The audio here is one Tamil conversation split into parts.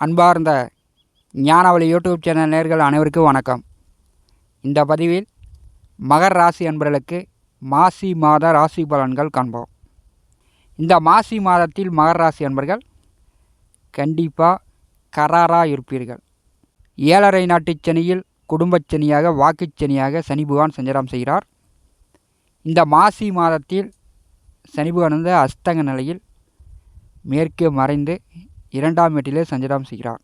அன்பார்ந்த ஞானவழி யூடியூப் சேனல் நேர்கள் அனைவருக்கும் வணக்கம். இந்த பதிவில் மகர் ராசி அன்பர்களுக்கு மாசி மாத ராசி பலன்கள் காண்போம். இந்த மாசி மாதத்தில் மகர் ராசி அன்பர்கள் கண்டிப்பாக கராராக இருப்பீர்கள். ஏழரை நாட்டுச் சனியில் குடும்பச் சனியாக வாக்குச் சனியாக சனி பகவான் சஞ்சாரம் செய்கிறார். இந்த மாசி மாதத்தில் சனி பகவான் வந்து அஸ்தங்க நிலையில் மேற்கே மறைந்து இரண்டாம் வீட்டிலே சஞ்சடம் செய்கிறார்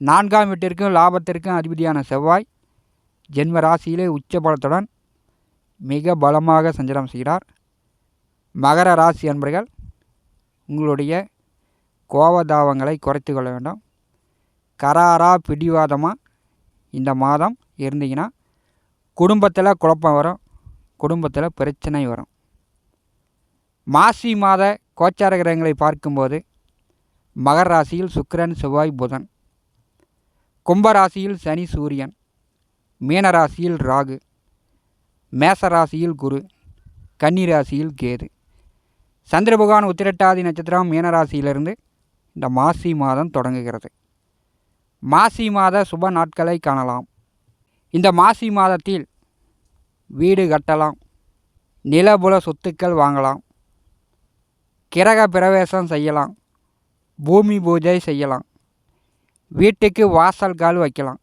நான்காம் வீட்டிற்கும் லாபத்திற்கும் அதிபதியான செவ்வாய் ஜென்ம ராசியிலே உச்ச பலத்துடன் மிக பலமாக சஞ்சடம் செய்கிறார். மகர ராசி அன்பர்கள் உங்களுடைய கோபதாபங்களை குறைத்து கொள்ள வேண்டும். கராரா பிடிவாதமாக இந்த மாதம் இருந்தீங்கன்னா குடும்பத்தில் குழப்பம் வரும் குடும்பத்தில் பிரச்சனை வரும். மாசி மாத கோச்சார கிரகங்களை பார்க்கும்போது மகர் ராசியில் சுக்கிரன் செவ்வாய் புதன். கும்பராசியில் சனி சூரியன். மீன ராசியில் ராகு. மேச ராசியில் குரு. கன்னி ராசியில் கேது. சந்திர பகவான் உத்திரட்டாதி நட்சத்திரம் மீனராசியிலிருந்து இந்த மாசி மாதம் தொடங்குகிறது. மாசி மாத சுப நாட்களை காணலாம். இந்த மாசி மாதத்தில் வீடு கட்டலாம். நிலபுல சொத்துக்கள் வாங்கலாம். கிரக பிரவேசம் செய்யலாம். பூமி பூஜை செய்யலாம். வீட்டுக்கு வாசல் கால் வைக்கலாம்.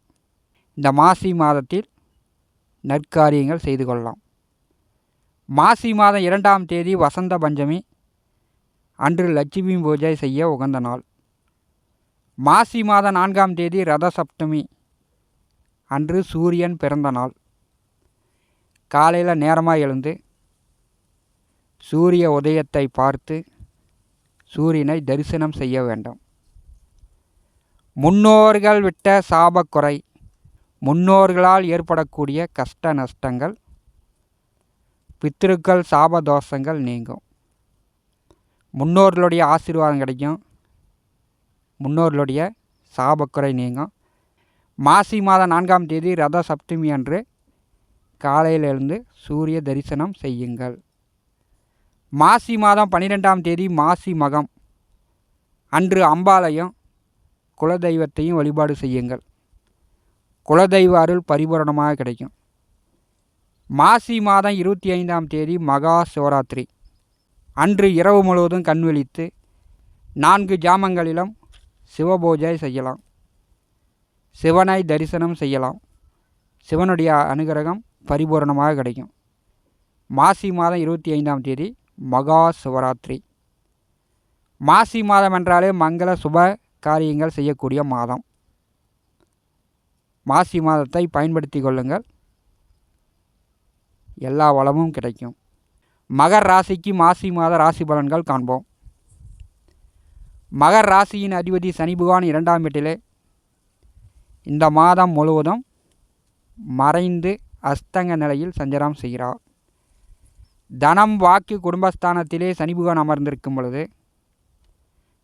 இந்த மாசி மாதத்தில் நற்காரியங்கள் செய்து கொள்ளலாம். மாசி மாதம் இரண்டாம் தேதி வசந்த பஞ்சமி. அன்று லட்சுமி பூஜை செய்ய உகந்த நாள். மாசி மாதம் நான்காம் தேதி ரத சப்தமி. அன்று சூரியன் பிறந்த நாள். காலையில் நேரமாக எழுந்து சூரிய உதயத்தை பார்த்து சூரியனை தரிசனம் செய்ய வேண்டும். முன்னோர்கள் விட்ட சாபக்குறை முன்னோர்களால் ஏற்படக்கூடிய கஷ்ட நஷ்டங்கள் பித்திருக்கள் சாபதோஷங்கள் நீங்கும். முன்னோர்களுடைய ஆசீர்வாதம் கிடைக்கும். முன்னோர்களுடைய சாபக்குறை நீங்கும். மாசி மாதம் நான்காம் தேதி ரத சப்தமி அன்று காலையில் எழுந்து சூரிய தரிசனம் செய்யுங்கள். மாசி மாதம் பன்னிரெண்டாம் தேதி மாசி மகம். அன்று அம்பாலையும் குலதெய்வத்தையும் வழிபாடு செய்யுங்கள். குலதெய்வ அருள் பரிபூரணமாக கிடைக்கும். மாசி மாதம் இருபத்தி ஐந்தாம் தேதி மகா சிவராத்திரி. அன்று இரவு முழுவதும் கண் விழித்து நான்கு ஜாமங்களிலும் சிவபூஜை செய்யலாம். சிவனை தரிசனம் செய்யலாம். சிவனுடைய அனுகிரகம் பரிபூரணமாக கிடைக்கும். மாசி மாதம் இருபத்தி ஐந்தாம் தேதி மகா சிவராத்திரி. மாசி மாதம் என்றாலே மங்கள சுப காரியங்கள் செய்யக்கூடிய மாதம். மாசி மாதத்தை பயன்படுத்தி கொள்ளுங்கள். எல்லா வளமும் கிடைக்கும். மகர் ராசிக்கு மாசி மாத ராசி பலன்கள் காண்போம். மகர் ராசியின் அதிபதி சனி பகவான் இரண்டாம் வீட்டிலே. இந்த மாதம் முழுவதும் மறைந்து அஸ்தங்க நிலையில் சஞ்சாரம் செய்கிறார். தனம் வாக்கு குடும்பஸ்தானத்திலே சனி அமர்ந்திருக்கும் பொழுது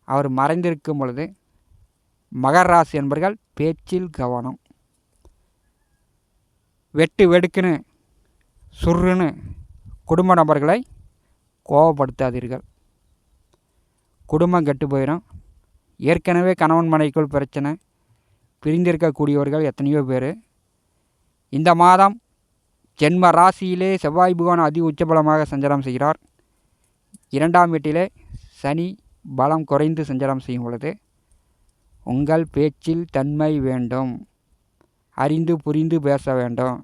அவர் மறைந்திருக்கும் பொழுது மகர் ராசி என்பர்கள் பேச்சில் கவனம். வெட்டு வெடுக்குன்னு சுருன்னு குடும்ப நபர்களை கோபப்படுத்தாதீர்கள். குடும்பம் கெட்டு போயிடும் ஏற்கனவே கணவன் மனைக்குள் பிரச்சனை பிரிந்திருக்கக்கூடியவர்கள் எத்தனையோ பேர். இந்த மாதம் ஜென்ம ராசியிலே செவ்வாய் பகவான் அதி உச்சபலமாக சஞ்சாரம் செய்கிறார். இரண்டாம் வீட்டிலே சனி பலம் குறைந்து சஞ்சாரம் செய்யும் பொழுது உங்கள் பேச்சில் தன்மை வேண்டும். அறிந்து புரிந்து பேச வேண்டும்.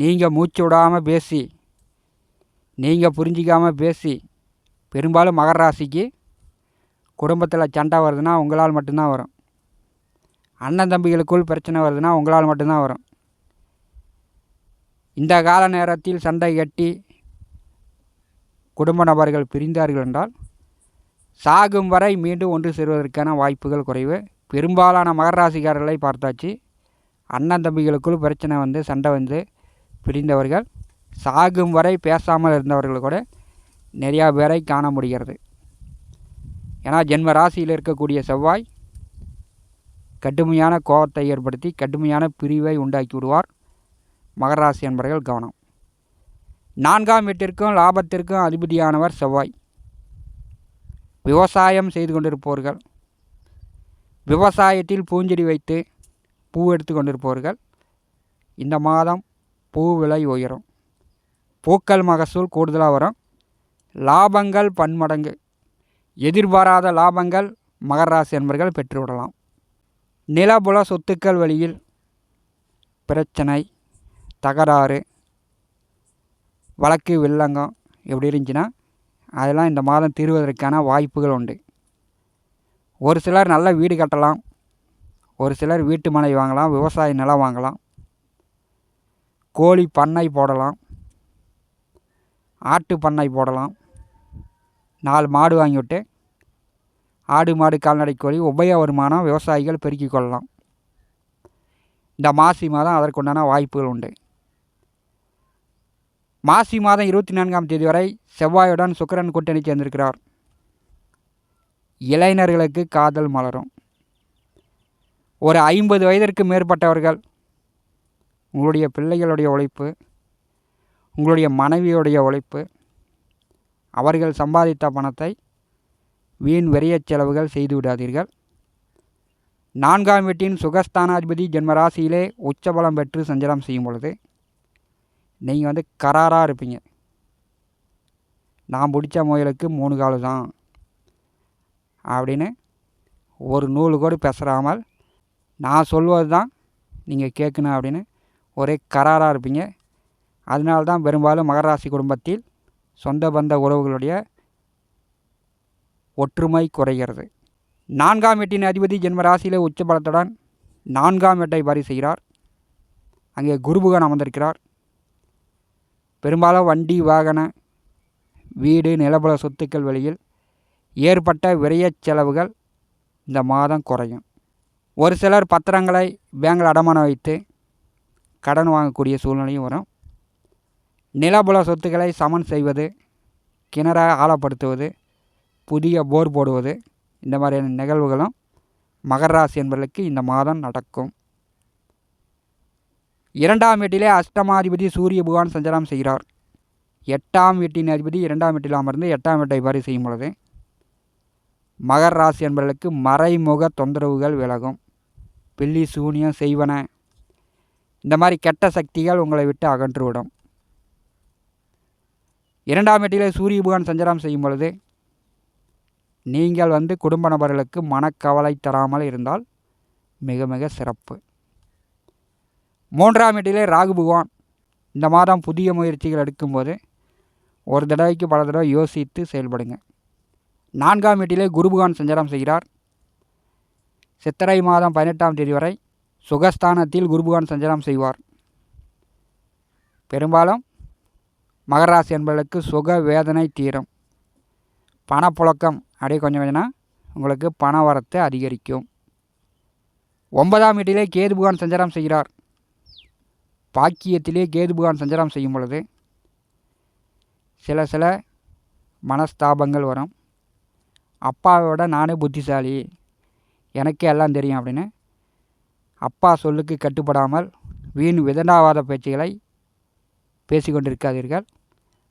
நீங்கள் மூச்சு விடாமல் பேசி நீங்கள் புரிஞ்சிக்காமல் பேசி பெரும்பாலும் மகர ராசிக்கு குடும்பத்தில் சண்டை வருதுன்னா உங்களால் மட்டும்தான் வரும். அண்ணன் தம்பிகளுக்குள் பிரச்சனை வருதுன்னா உங்களால் மட்டும்தான் வரும். இந்த கால நேரத்தில் சண்டை கட்டி குடும்ப நபர்கள் பிரிந்தார்கள் என்றால் சாகும் வரை மீண்டும் ஒன்று சேருவதற்கான வாய்ப்புகள் குறைவு. பெரும்பாலான மகராசிக்காரர்களை பார்த்தாச்சு. அண்ணன் தம்பிகளுக்குள் பிரச்சனை வந்து சண்டை வந்து பிரிந்தவர்கள் சாகும் வரை பேசாமல் இருந்தவர்கள் கூட நிறையா பேரை காண முடிகிறது. ஏன்னா ஜென்ம ராசியில் இருக்கக்கூடிய செவ்வாய் கடுமையான கோபத்தை ஏற்படுத்தி கடுமையான பிரிவை உண்டாக்கி விடுவார். மகராசி என்பவர்கள் கவனம். நான்காம் வீட்டிற்கும் லாபத்திற்கும் அதிபதியானவர் செவ்வாய். விவசாயம் செய்து கொண்டிருப்பவர்கள். விவசாயத்தில் பூஞ்செடி வைத்து பூ எடுத்து கொண்டிருப்பவர்கள். இந்த மாதம் பூ விலை உயரும். பூக்கள் மகசூல் கூடுதலாக வரும். லாபங்கள் பன்மடங்கு. எதிர்பாராத லாபங்கள் மகர ராசி என்பர்கள் பெற்றுவிடலாம். நிலபுல சொத்துக்கள் வழியில் பிரச்சனை. தகராறு வழக்கு வில்லங்கம் எப்படி இருந்துச்சுன்னா அதெல்லாம் இந்த மாதம் தீர்வதற்கான வாய்ப்புகள் உண்டு. ஒரு சிலர் நல்ல வீடு கட்டலாம் ஒரு சிலர் வீட்டு மனை வாங்கலாம் விவசாய நிலம் வாங்கலாம். கோழி பண்ணை போடலாம் ஆட்டு பண்ணை போடலாம் நாலு மாடு வாங்கிவிட்டு ஆடு மாடு கால்நடை கோழி உபய வருமானம் விவசாயிகள் பெருக்கிக் கொள்ளலாம். இந்த மாசி மாதம் அதற்குண்டான வாய்ப்புகள் உண்டு. மாசி மாதம் இருபத்தி நான்காம் தேதி வரை செவ்வாயுடன் சுக்கிரன் கூட்டணி சேர்ந்திருக்கிறார். இளைஞர்களுக்கு காதல் மலரும். ஒரு ஐம்பது வயதிற்கு மேற்பட்டவர்கள் உங்களுடைய பிள்ளைகளுடைய உழைப்பு உங்களுடைய மனைவியுடைய உழைப்பு அவர்கள் சம்பாதித்த பணத்தை வீண் விரயச் செலவுகள் செய்து விடாதீர்கள். நான்காம் வீட்டின் சுகஸ்தானாதிபதி ஜென்மராசியிலே உச்சபலம் பெற்று சஞ்சலம் செய்யும் பொழுது நீங்கள் வந்து கராராக இருப்பீங்க. நான் பிடிச்ச முயலுக்கு மூணு காலு தான். அப்படின்னு ஒரு நூலு கூட பேசுகிறாமல் நான் சொல்வது தான் நீங்கள் கேட்கணும் அப்படின்னு ஒரே கராராக இருப்பீங்க. அதனால தான் பெரும்பாலும் மகராசி குடும்பத்தில் சொந்த பந்த உறவுகளுடைய ஒற்றுமை குறைகிறது. நான்காம் எட்டின் அதிபதி ஜென்மராசியில் உச்ச பலத்துடன் நான்காம் எட்டை பரி செய்கிறார் அங்கே குருபுகன் அமர்ந்திருக்கிறார். பெரும்பாலும் வண்டி வாகன வீடு நிலபல சொத்துக்கள் வழியில் ஏற்பட்ட விரயச் செலவுகள் இந்த மாதம் குறையும். ஒரு சிலர் பத்திரங்களை பேங்கில் அடமானம் வைத்து கடன் வாங்கக்கூடிய சூழ்நிலையும் வரும். நிலபுல சொத்துக்களை சமன் செய்வது கிணறாக ஆழப்படுத்துவது புதிய போர் போடுவது இந்த மாதிரியான நிகழ்வுகளும் மகர ராசி என்பவர்களுக்கு இந்த மாதம் நடக்கும். இரண்டாம் வீட்டிலே அஷ்டமாதிபதி சூரிய பகவான் சஞ்சாரம் செய்கிறார். எட்டாம் வீட்டின் அதிபதி இரண்டாம் வீட்டில் அமர்ந்து எட்டாம் வீட்டை பாரி செய்யும் பொழுது மகர் ராசி என்பவர்களுக்கு மறைமுக தொந்தரவுகள் விலகும். பில்லி சூனியம் செய்வன இந்த மாதிரி கெட்ட சக்திகள் உங்களை விட்டு அகன்றுவிடும். இரண்டாம் வீட்டிலே சூரிய பகவான் சஞ்சாரம் செய்யும் பொழுது நீங்கள் வந்து குடும்ப நபர்களுக்கு மனக்கவலை தராமல் இருந்தால் மிக மிக சிறப்பு. மூன்றாம் வீட்டிலே ராகு பகவான் இந்த மாதம் புதிய முயற்சிகள் எடுக்கும்போது ஒரு தடவைக்கு பல தடவை யோசித்து செயல்படுங்க. நான்காம் வீட்டிலே குருபகவான் சஞ்சாரம் செய்கிறார். சித்திரை மாதம் பதினெட்டாம் தேதி வரை சுகஸ்தானத்தில் குருபகவான் சஞ்சாரம் செய்வார். பெரும்பாலும் மகராசி என்பவர்களுக்கு சுக வேதனை தீரும். பணப்புழக்கம் அப்படியே கொஞ்சம் கொஞ்சம்னா உங்களுக்கு பண வரத்து அதிகரிக்கும். ஒன்பதாம் வீட்டிலே கேது பகவான் சஞ்சாரம் செய்கிறார். பாக்கியத்திலே கேதுபகான் சஞ்சாரம் செய்யும் பொழுது சில சில மனஸ்தாபங்கள் வரும். அப்பாவோட நானே புத்திசாலி எனக்கே எல்லாம் தெரியும் அப்படின்னு அப்பா சொல்லுக்கு கட்டுப்படாமல் வீண் விதண்டாவாத பேச்சுகளை பேசிக்கொண்டிருக்காதீர்கள்.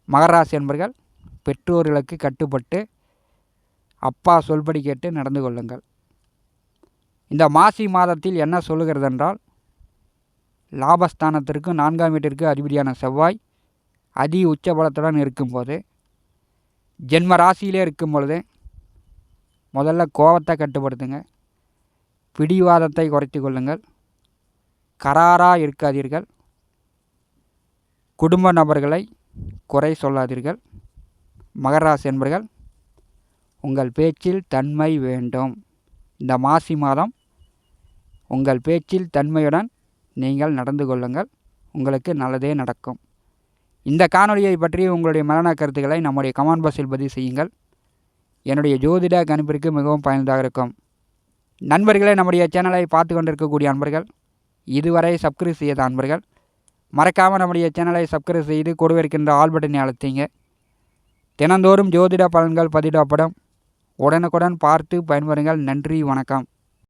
மகராசி என்பர்கள் பெற்றோர்களுக்கு கட்டுப்பட்டு அப்பா சொல்படி கேட்டு நடந்து கொள்ளுங்கள். இந்த மாசி மாதத்தில் என்ன சொல்லுகிறதென்றால் லாபஸ்தானத்திற்கு நான்காம் வீட்டிற்கு அதிபதியான செவ்வாய் அதி உச்ச பலத்துடன் இருக்கும்போது ஜென்ம ராசியிலே இருக்கும் பொழுது முதல்ல கோபத்தை கட்டுப்படுத்துங்க. பிடிவாதத்தை குறைத்து கொள்ளுங்கள். கராராக இருக்காதீர்கள். குடும்ப நபர்களை குறை சொல்லாதீர்கள். மகராசி என்பர்கள் உங்கள் பேச்சில் தன்மை வேண்டும். இந்த மாசி மாதம் உங்கள் பேச்சில் தன்மையுடன் நீங்கள் நடந்து கொள்ளுங்கள். உங்களுக்கு நல்லதே நடக்கும். இந்த காணொலியை பற்றி உங்களுடைய மரண கருத்துக்களை நம்முடைய கமெண்ட் பாக்ஸில் பதிவு செய்யுங்கள். என்னுடைய ஜோதிட கணிப்பிற்கு மிகவும் பயனுள்ளதாக இருக்கும். நண்பர்களே நம்முடைய சேனலை பார்த்து கொண்டிருக்கக்கூடிய அன்பர்கள் இதுவரை சப்ஸ்கிரைப் செய்யாத அன்பர்கள் மறக்காமல் நம்முடைய சேனலை சப்ஸ்கிரைப் செய்து கொடுவிருக்கின்ற இருக்கின்ற ஆல் பட்டனை அழுத்திங்க. தினந்தோறும் ஜோதிட பலன்கள் பதிவிடப்படும். உடனுக்குடன் பார்த்து பயன்பெறுங்கள். நன்றி வணக்கம்.